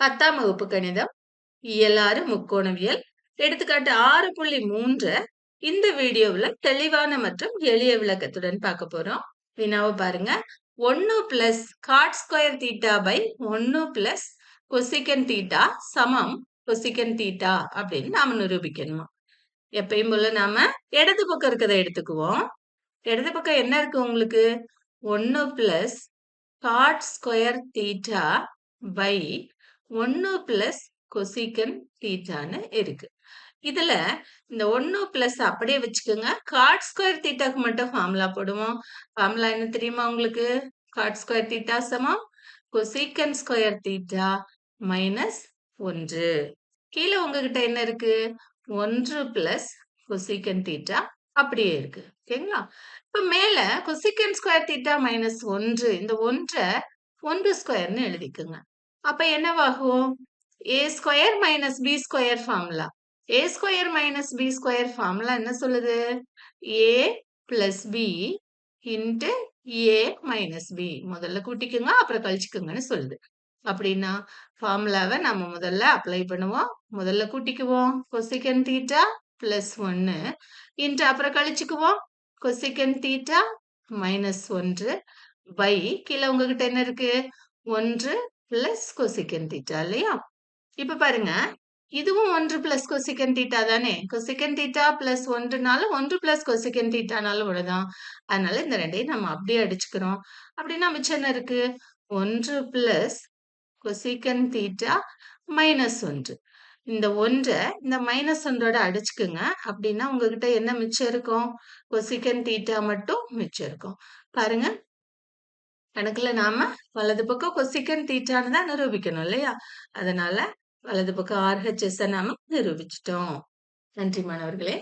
பத்தாம் வகுப்பு கணிதம் இயலாறு முக்கோணவியல். எடுத்துக்காட்டு ஆறு புள்ளி மூன்று. இந்த வீடியோவில் தெளிவான மற்றும் எளிய விளக்கத்துடன் பார்க்க போறோம். வினாவை பாருங்க. ஒன்னு plus cot square theta by ஒன்னு பிளஸ் கொசிகன் தீட்டா சமம் கொசிகன் தீட்டா அப்படின்னு நாம நிரூபிக்கணுமா? எப்பயும் போல நாம இடது பக்கம் இருக்கிறத எடுத்துக்குவோம். இடது பக்கம் என்ன இருக்கு உங்களுக்கு? ஒன்னு plus cot square theta by ஒன்னு பிளஸ் கொசிகன் தீட்டான்னு இருக்கு. இதுல இந்த ஒன்னு பிளஸ் அப்படியே வச்சுக்கோங்க. காட் ஸ்கொயர் தீட்டாக்கு மட்டும் ஃபார்முலா போடுவோம். ஃபார்முலா என்ன தெரியுமா உங்களுக்கு? காட் ஸ்கொயர் தீட்டா சமம். கொசிகன் ஸ்கொயர் தீட்டா மைனஸ் ஒன்று. கீழே உங்ககிட்ட என்ன இருக்கு? ஒன்று பிளஸ் கொசிகன் தீட்டா அப்படியே இருக்கு. ஓகேங்களா? இப்ப மேல கொசிகன் ஸ்கொயர் தீட்டா மைனஸ் ஒன்று. இந்த ஒன்றை ஒன்று ஸ்கொயர்னு எழுதிக்குங்க. அப்ப என்னவாகும்? A square minus B square formula A square minus B square formula என்ன சொல்லுது? A plus B into A minus B முதல்ல கூட்டிக்குங்க அப்புறம் கழிச்சுக்குங்கன்னு சொல்லுது. அப்படின்னா ஃபார்முலாவை நம்ம முதல்ல அப்ளை பண்ணுவோம். முதல்ல கூட்டிக்குவோம். கொசிகன் தீட்டா பிளஸ் ஒன்று இன்ட்டு அப்புறம் கழிச்சுக்குவோம். கொசிகன் தீட்டா மைனஸ் ஒன்று பை கீழே உங்ககிட்ட என்ன இருக்கு? ஒன்று பிளஸ் கொசிக்கன் தீட்டா இல்லையா? இப்ப பாருங்க. இதுவும் ஒன்று பிளஸ் கொசிக்கன் தீட்டா தானே? கொசிக்கன் தீட்டா பிளஸ் ஒன்றுனால ஒன்று பிளஸ் கொசிக்கன் தீட்டானாலும் ஒன்றுதான் அதனால இந்த ரெண்டையும் நம்ம அப்படியே அடிச்சுக்கிறோம். அப்படின்னா மிச்சம் என்ன இருக்கு? ஒன்று பிளஸ் கொசிக்கன் தீட்டா மைனஸ் ஒன்று. இந்த ஒன்றை இந்த மைனஸ் ஒன்றோட அடிச்சுக்குங்க. அப்படின்னா உங்ககிட்ட என்ன மிச்சம் இருக்கும்? கொசிக்கன் தீட்டா மட்டும் மிச்சம் இருக்கும். பாருங்க. கணக்குல நாம வலது பக்கம் கொசிக்கன் தீட்டான்னு தான் நிரூபிக்கணும் இல்லையா? அதனால வலது பக்கம் ஆர்ஹெச்எஸ் நாம நிரூபிச்சிட்டோம். நன்றி மாணவர்களே.